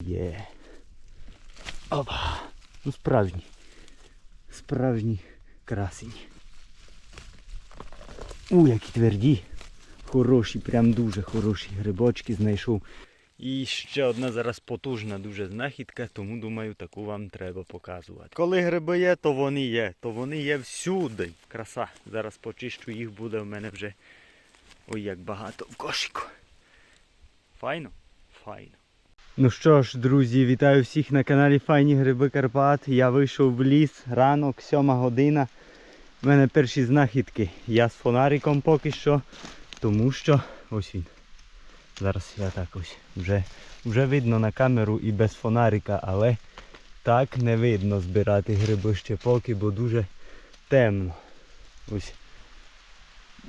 Є. Опа. Ну справжні. Справжні красені. У, які тверді. Хороші, прям дуже хороші грибочки знайшов. І ще одна зараз потужна дуже знахідка, тому думаю, таку вам треба показувати. Коли гриби є, то вони є. То вони є всюди. Краса. Зараз почищу їх, буде в мене вже ой як багато в кошику. Файно? Файно. Ну що ж, друзі, вітаю всіх на каналі Файні Гриби Карпат. Я вийшов в ліс, ранок, сьома година. У мене перші знахідки. Я з фонариком поки що, тому що ось він. Зараз я так ось вже, вже видно на камеру і без фонарика, але так не видно збирати гриби ще поки, бо дуже темно. Ось.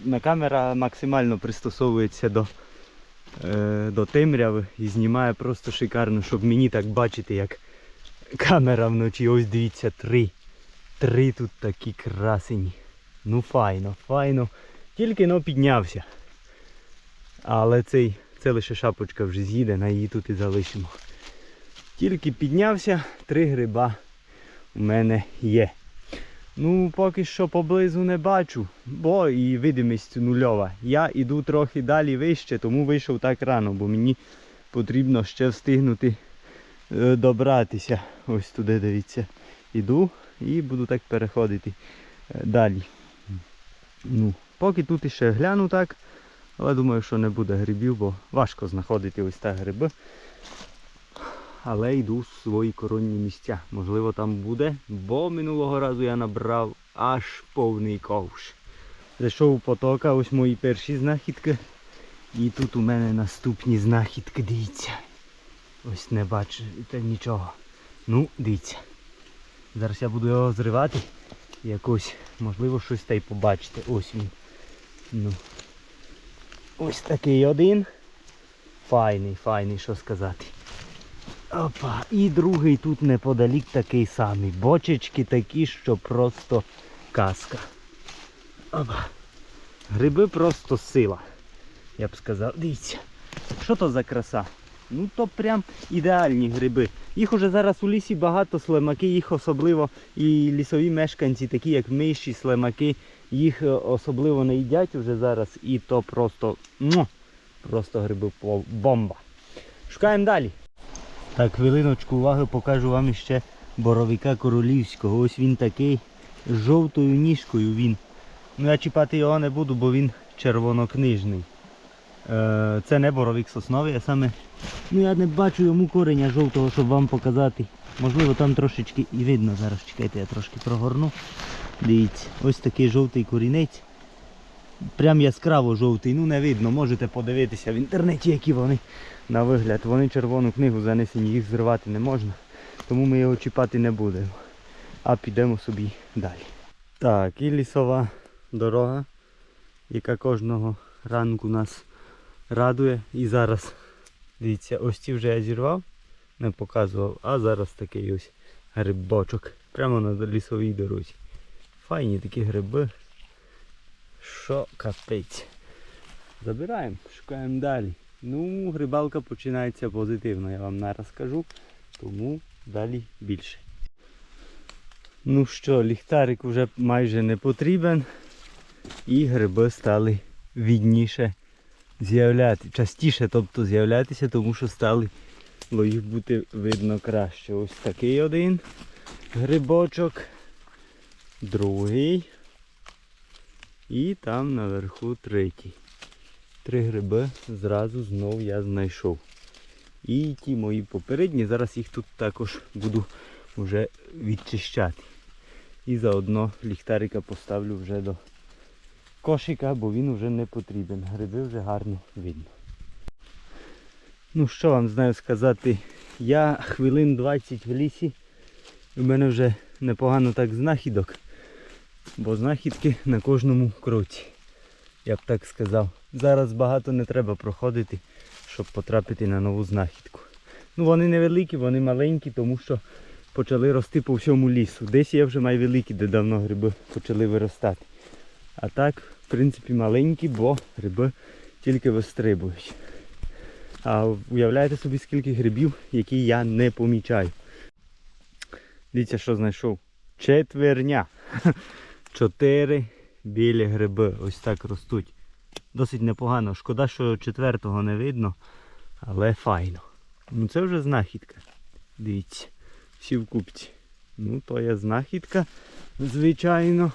На камера максимально пристосовується до, до темряви і знімає просто шикарно, щоб мені так бачити, як камера вночі. Ось дивіться, три. Три тут такі красені. Ну файно, файно. Тільки но піднявся. Але цей, це лише шапочка вже з'їде, на її тут і залишимо. Тільки піднявся, три гриба у мене є. Ну, поки що поблизу не бачу, бо і видимість нульова. Я йду трохи далі вище, тому вийшов так рано, бо мені потрібно ще встигнути е, добратися. Ось туди, дивіться. Іду і буду так переходити е, далі. Ну, поки тут іще гляну так, але думаю, що не буде грибів, бо важко знаходити ось так гриби. Але йду в свої коронні місця. Можливо там буде, бо минулого разу я набрав аж повний ковш. Зайшов у потока, ось мої перші знахідки. І тут у мене наступні знахідки, дивіться. Ось не бачите нічого. Ну, дивіться. Зараз я буду його зривати. Якось, можливо, щось та й побачите. Ось він. Ну. Ось такий один. Файний, файний, що сказати. Опа, і другий тут неподалік такий самий. Бочечки такі, що просто казка. Опа. Гриби просто сила. Я б сказав. Дивіться. Що то за краса? Ну то прям ідеальні гриби. Їх уже зараз у лісі багато слимаки, їх особливо і лісові мешканці, такі як миші, слимаки, їх е, особливо не їдять вже зараз. І то просто просто гриби бомба. Шукаємо далі. Так, хвилиночку уваги покажу вам ще боровика королівського. Ось він такий з жовтою ніжкою він. Ну я чіпати його не буду, бо він червонокнижний. Е, Це не боровик сосновий, а саме. Ну я не бачу йому кореня жовтого, щоб вам показати. Можливо там трошечки і видно зараз. Чекайте, я трошки прогорну. Дивіться, ось такий жовтий корінець. Прям яскраво жовтий, ну не видно, можете подивитися в інтернеті, які вони на вигляд. Вони червону книгу занесені, їх зривати не можна. Тому ми його чіпати не будемо. А підемо собі далі. Так, і лісова дорога, яка кожного ранку нас радує. І зараз, дивіться, ось ці вже я зірвав, не показував, а зараз такий ось грибочок. Прямо на лісовій дорозі. Файні такі гриби. Що капець. Забираємо, шукаємо далі. Ну, грибалка починається позитивно, я вам зараз скажу. Тому далі більше. Ну що, ліхтарик вже майже не потрібен. І гриби стали відніше з'являти, частіше тобто з'являтися, тому що стали їх бути видно краще. Ось такий один грибочок, другий. І там наверху третій. Три гриби зразу знов я знайшов. І ті мої попередні, зараз їх тут також буду вже відчищати. І заодно ліхтарика поставлю вже до кошика, бо він вже не потрібен. Гриби вже гарно видно. Ну що вам знаю сказати, я хвилин 20 в лісі. У мене вже непогано так знахідок, бо знахідки на кожному кроці. Я б так сказав. Зараз багато не треба проходити, щоб потрапити на нову знахідку. Ну вони невеликі, вони маленькі, тому що почали рости по всьому лісу. Десь є вже найвеликі, де давно гриби почали виростати. А так, в принципі, маленькі, бо гриби тільки вистрибують. А уявляєте собі, скільки грибів, які я не помічаю. Дивіться, що знайшов. Четверня. Чотири білі гриби. Ось так ростуть. Досить непогано. Шкода, що четвертого не видно, але файно. Ну це вже знахідка. Дивіться. Всі в купці. Ну, то є знахідка, звичайно.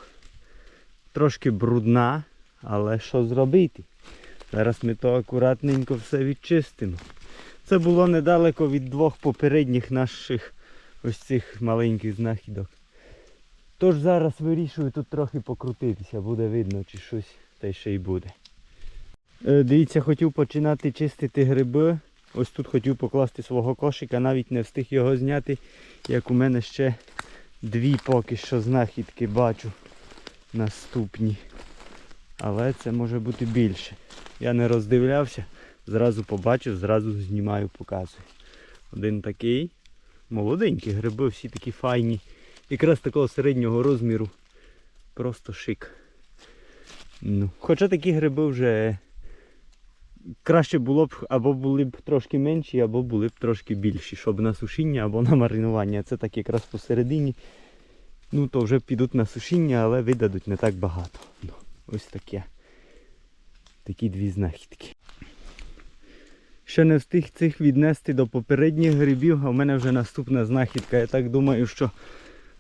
Трошки брудна, але що зробити? Зараз ми то акуратненько все відчистимо. Це було недалеко від двох попередніх наших ось цих маленьких знахідок. Тож зараз вирішую тут трохи покрутитися, буде видно, чи щось та ще й буде. Е, дивіться, хотів починати чистити гриби. Ось тут хотів покласти свого кошика, навіть не встиг його зняти, як у мене ще дві поки що знахідки бачу наступні. Але це може бути більше. Я не роздивлявся, зразу побачив, зразу знімаю, показую. Один такий. Молоденькі гриби, всі такі файні. Якраз такого середнього розміру. Просто шик. Ну, хоча такі гриби вже краще було б або були б трошки менші, або були б трошки більші, щоб на сушіння або на маринування. Це так якраз посередині. Ну, то вже підуть на сушіння, але видадуть не так багато. Ну, ось таке. Такі дві знахідки. Ще не встиг цих віднести до попередніх грибів, а в мене вже наступна знахідка. Я так думаю, що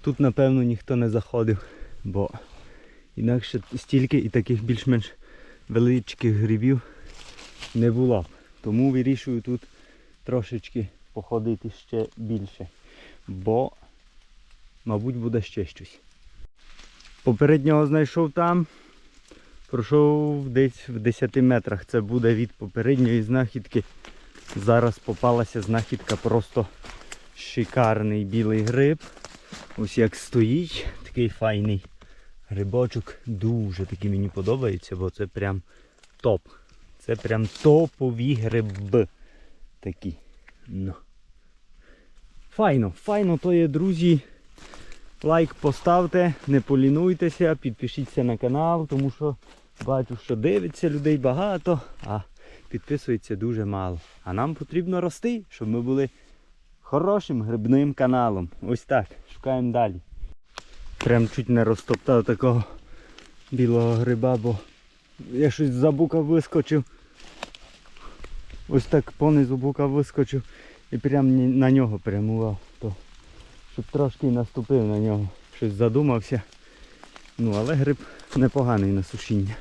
тут напевно ніхто не заходив, бо інакше стільки і таких більш-менш величких грибів не було. Тому вирішую тут трошечки походити ще більше. Бо, мабуть, буде ще щось. Попереднього знайшов там. Пройшов десь в 10 метрах. Це буде від попередньої знахідки. Зараз попалася знахідка просто шикарний білий гриб. Ось як стоїть, такий файний грибочок. Дуже такий мені подобається, бо це прям топ. Це прям топові гриби. Такі. Ну. Файно, файно то є, друзі. Лайк поставте, не полінуйтеся, підпишіться на канал, тому що бачу, що дивиться людей багато, а підписується дуже мало. А нам потрібно рости, щоб ми були хорошим грибним каналом. Ось так. Шукаємо далі. Прям чуть не розтоптав такого білого гриба, бо я щось за бука вискочив. Ось так понизу бука вискочив і прям на нього прямував. То, щоб трошки наступив на нього. Щось задумався. Ну, але гриб непоганий на сушіння.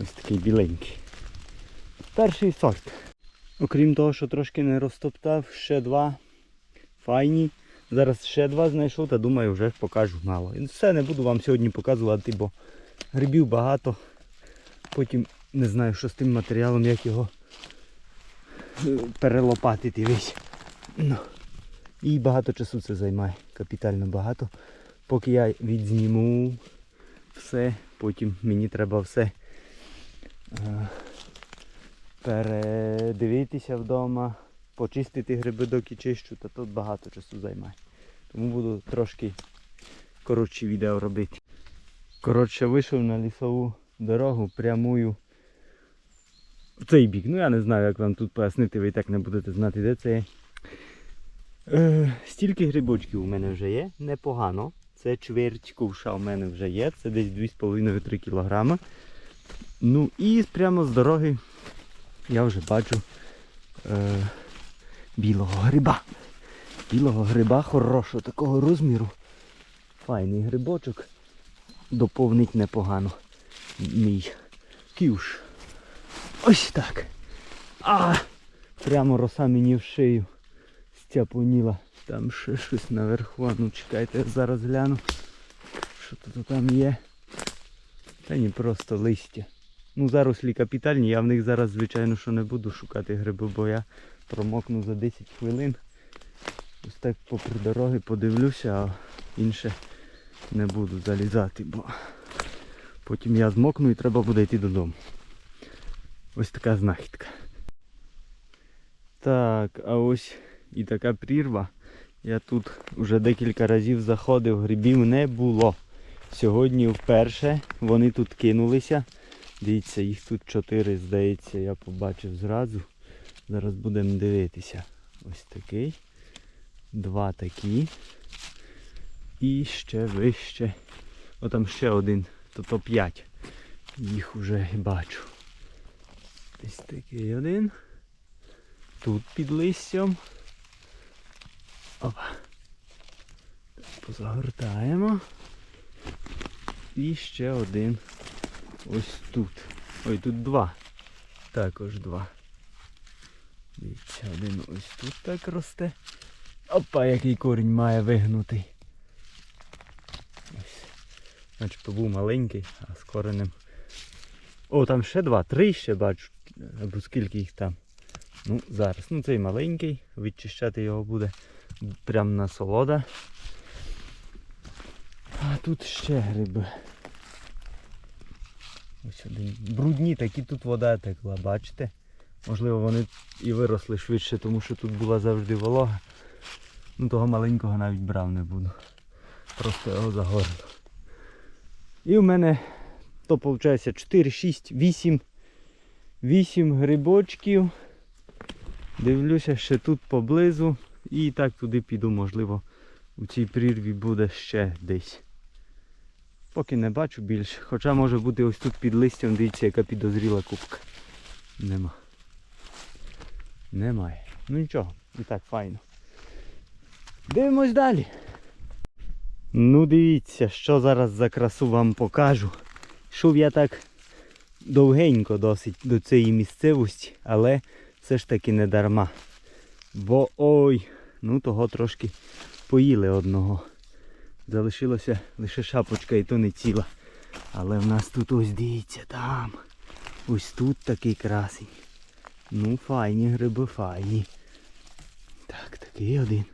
Ось такий біленький. Перший сорт. Окрім того, що трошки не розтоптав, ще два файні. Зараз ще два знайшов та думаю вже покажу мало. І все не буду вам сьогодні показувати, бо грибів багато. Потім не знаю, що з тим матеріалом, як його е, перелопатити весь. Ну. І багато часу це займає. Капітально багато. Поки я відзніму все, потім мені треба все е, передивитися вдома, почистити гриби доки чищу, та тут багато часу займає. Тому буду трошки коротші відео робити. Коротше, вийшов на лісову дорогу, прямую в цей бік. Ну я не знаю, як вам тут пояснити, ви і так не будете знати, де це є. Е, стільки грибочків у мене вже є, непогано. Це чверть ковша у мене вже є, це десь 2,5-3 кг. Ну і прямо з дороги я вже бачу е, білого гриба. Білого гриба хорошого, такого розміру. Файний грибочок. Доповнить непогано мій ківш. Ось так. А! Прямо роса мені в шию стяпоніла. Там ще щось наверху. Ну чекайте, я зараз гляну. Що тут там є. Та ні, просто листя. Ну зарослі капітальні, я в них зараз, звичайно, що не буду шукати гриби, бо я промокну за 10 хвилин. Ось так попри дороги подивлюся, а інше не буду залізати, бо потім я змокну і треба буде йти додому. Ось така знахідка. Так, а ось і така прірва. Я тут вже декілька разів заходив, грибів не було. Сьогодні вперше вони тут кинулися. Дивіться, їх тут чотири, здається, я побачив зразу. Зараз будемо дивитися. Ось такий. Два такі. І ще вище. О, там ще один. Тобто п'ять. Їх уже бачу. Ось такий один. Тут під листям. Опа. Позагортаємо. І ще один ось тут. Ой, тут два. Також два. Дивіться, один ось тут так росте. Опа, який корінь має вигнутий. Ось. Начебто був маленький, а з коренем. О, там ще два, три ще бачу. Або скільки їх там. Ну, зараз. Ну цей маленький, відчищати його буде прям на солода. А тут ще гриби. Ось один. Брудні, такі тут вода текла, бачите? Можливо, вони і виросли швидше, тому що тут була завжди волога. Ну того маленького навіть брав не буду. Просто його загорну. І в мене то виходить 4, 6, 8. 8 грибочків. Дивлюся ще тут поблизу. І так туди піду, можливо, у цій прірві буде ще десь. Поки не бачу більше. Хоча може бути ось тут під листям, дивіться, яка підозріла кубка. Нема. Немає. Ну нічого, і так файно. Дивимось далі. Ну дивіться, що зараз за красу вам покажу. Йшов я так довгенько досить до цієї місцевості, але все ж таки не дарма. Бо ой, ну того трошки поїли одного. Залишилося лише шапочка і то не ціла. Але в нас тут ось дивіться там. Ось тут такий красень. Ну, файні гриби, файні. Так, такий один.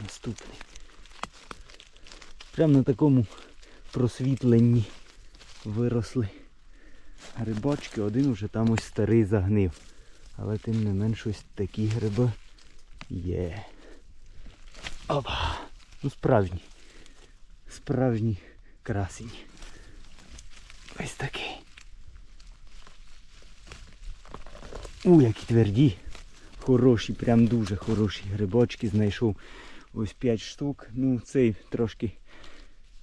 Наступний. Прямо на такому просвітленні виросли грибочки. Один уже там ось старий загнив. Але тим не менш ось такі гриби є. Опа! Ну справжні. Справжні красені. Ось такий. У, які тверді. Хороші, прям дуже хороші грибочки знайшов. Ось 5 штук. Ну, цей трошки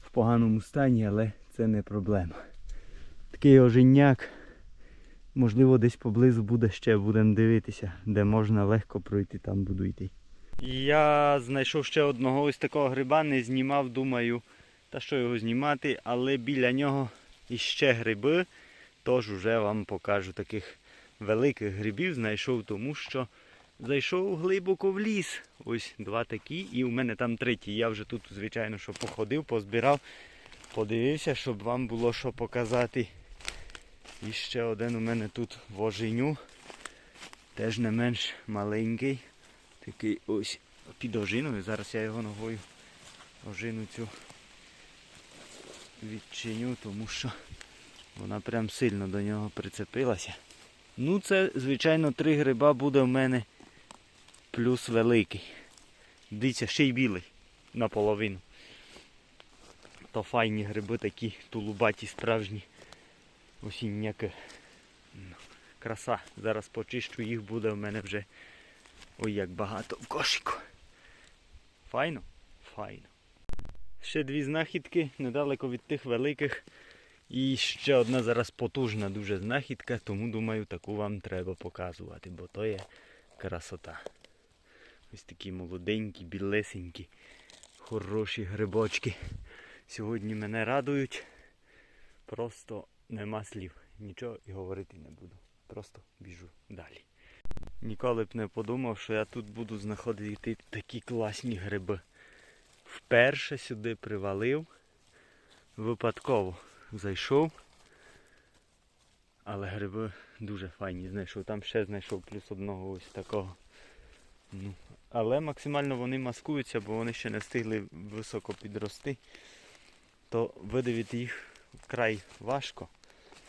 в поганому стані, але це не проблема. Такий оженяк. Можливо, десь поблизу буде ще, будемо дивитися, де можна легко пройти, там буду йти. Я знайшов ще одного ось такого гриба, не знімав, думаю, та що його знімати, але біля нього іще гриби. Тож вже вам покажу таких великих грибів знайшов, тому що зайшов глибоко в ліс. Ось два такі, і у мене там третій. Я вже тут, звичайно, що походив, позбирав, подивився, щоб вам було що показати. І ще один у мене тут в. Теж не менш маленький. Такий ось під ожиною. Зараз я його ногою ожину цю відчиню, тому що вона прям сильно до нього прицепилася. Ну це, звичайно, три гриба буде в мене плюс великий. Дивіться, ще й білий наполовину. То файні гриби такі тулубаті справжні осінняки. Ну, Краса. Зараз почищу їх буде в мене вже ой як багато в кошику. Файно? Файно. Ще дві знахідки недалеко від тих великих. І ще одна зараз потужна дуже знахідка, тому думаю, таку вам треба показувати, бо то є красота. Ось такі молоденькі, білесенькі, хороші грибочки. Сьогодні мене радують. Просто нема слів. Нічого і говорити не буду. Просто біжу далі. Ніколи б не подумав, що я тут буду знаходити такі класні гриби. Вперше сюди привалив. Випадково зайшов. Але гриби дуже файні знайшов. Там ще знайшов плюс одного ось такого. Ну, але максимально вони маскуються, бо вони ще не встигли високо підрости. То видивити їх вкрай важко.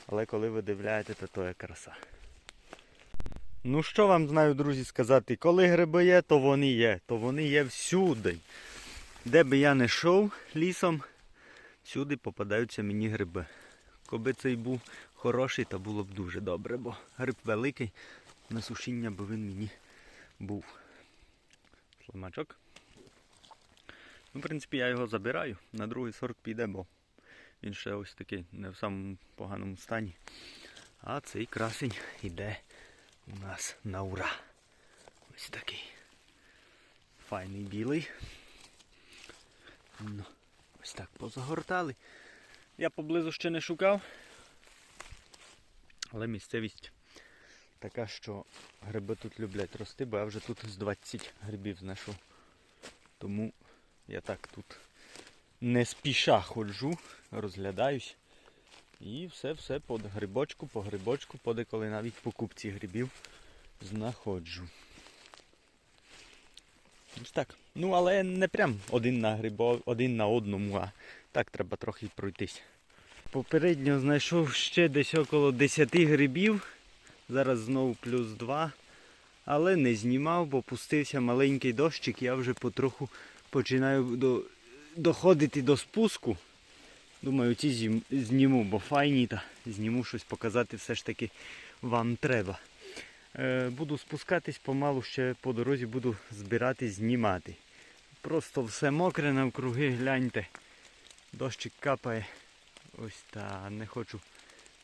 Але коли ви дивляєте, то то є краса. Ну що вам знаю, друзі, сказати, коли гриби є, то вони є. То вони є всюди. Де би я не йшов лісом, всюди попадаються мені гриби. Коби цей був хороший, то було б дуже добре, бо гриб великий, на сушіння, бо він мені був. Шлемачок. Ну, в принципі, я його забираю, на другий сорт піде, бо він ще ось такий не в самому поганому стані. А цей красень іде у нас на ура. Ось такий. Файний білий. Ну, ось так позагортали. Я поблизу ще не шукав. Але місцевість така, що гриби тут люблять рости, бо я вже тут з 20 грибів знайшов. Тому я так тут не спіша ходжу, розглядаюсь. І все-все по грибочку, по грибочку, подеколи навіть по купці грибів знаходжу. Ось так. Ну, але не прям один на грибо, один на одному, а так треба трохи пройтись. Попередньо знайшов ще десь около 10 грибів. Зараз знову плюс 2. Але не знімав, бо пустився маленький дощик, я вже потроху починаю до, доходити до спуску. Думаю, ці зніму, бо файні та зніму щось показати все ж таки вам треба. Е, буду спускатись помалу ще по дорозі буду збирати, знімати. Просто все мокре навкруги, гляньте. Дощик капає. Ось та не хочу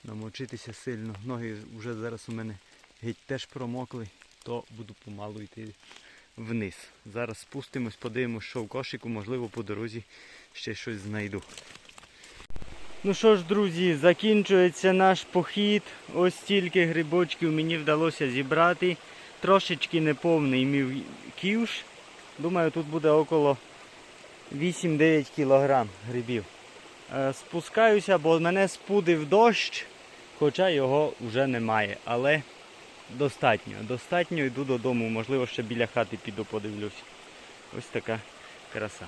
намочитися сильно. Ноги вже зараз у мене геть теж промокли, то буду помалу йти вниз. Зараз спустимось, подивимось, що в кошику, можливо, по дорозі ще щось знайду. Ну що ж, друзі, закінчується наш похід.Ось стільки грибочків мені вдалося зібрати. Трошечки неповний мій ківш. Думаю, тут буде около 8-9 кілограм грибів. Е, Спускаюся, бо мене спудив дощ, хоча його вже немає. Але достатньо. Достатньо йду додому. Можливо, ще біля хати піду подивлюсь. Ось така краса.